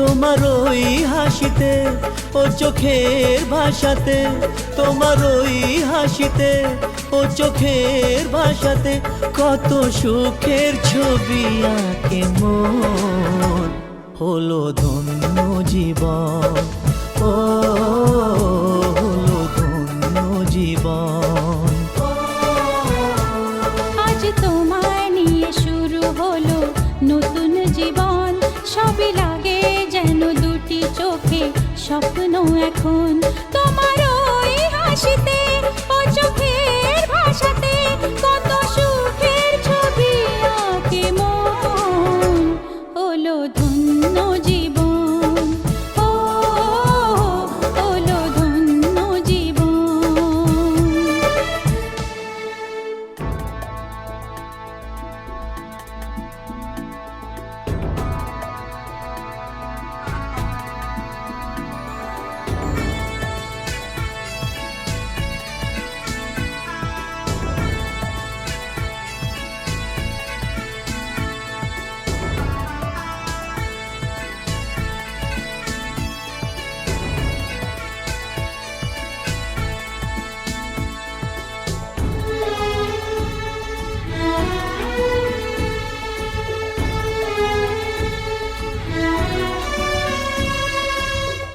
তোমার ওই হাসিতে, ও চোখের ভাষাতে। তোমার ওই হাসিতে, ও চোখের ভাষাতে কত সুখের ছবি আঁকে মন। হলো ধন্য জীবন, ও স্বপ্ন এখন তোমার ওই হাসিতে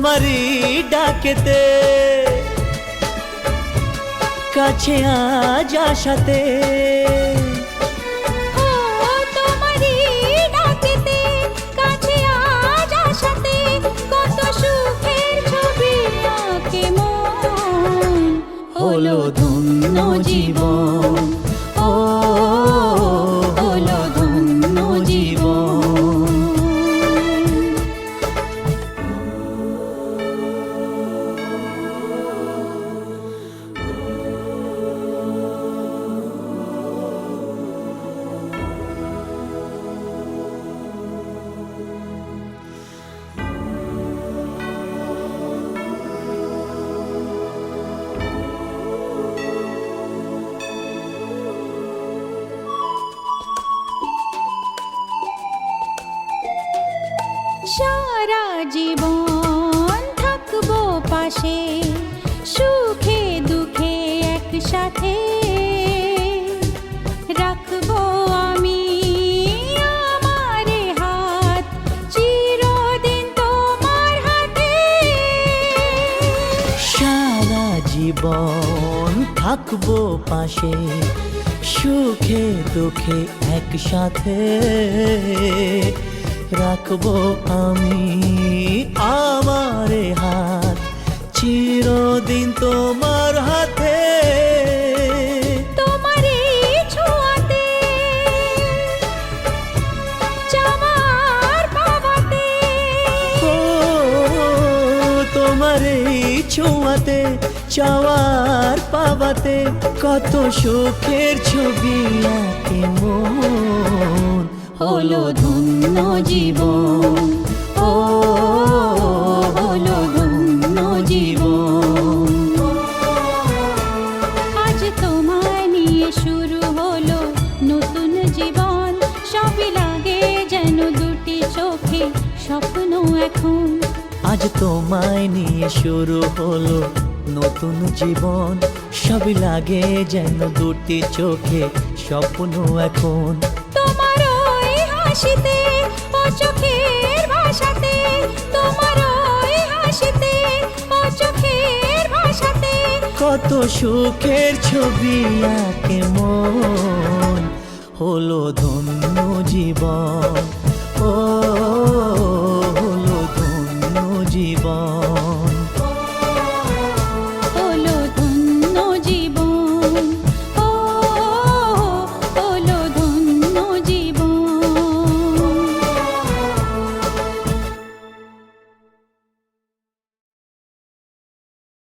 তোমারই ডাকেতে কাছে আজ আসাতে হলো ধন্য জীবন। সারা জীবন থাকব পাশে, সুখে দুঃখে একসাথে। রাখব আমি হাত, চিরদিন তোমার হাতে। সারা জীবন থাকব পাশে, সুখে দুঃখে একসাথে। রাখব আমি আমারে হাত। চিরদিন তোমার হাতে। ছোঁয়াতে চাওয়ার পাওয়াতে কত সুখের ছবি আঁকে মন। হলো ধন্য জীবন। ও হলো ধন্য জীবন। আজ তোমায় নিয়ে শুরু হলো নতুন জীবন। সবই লাগে যেন দুটি চোখে স্বপ্ন এখন। আজ তোমায় নিয়ে শুরু হলো নতুন জীবন। সবই লাগে যেন দুটি চোখে স্বপ্ন এখন। তোমার হাসিতে ও চোখের ভাষাতে, তোমার ওই হাসিতে ও চোখের ভাষাতে। কত সুখের ছবি আঁকে মন, হলো ধন্য জীবন।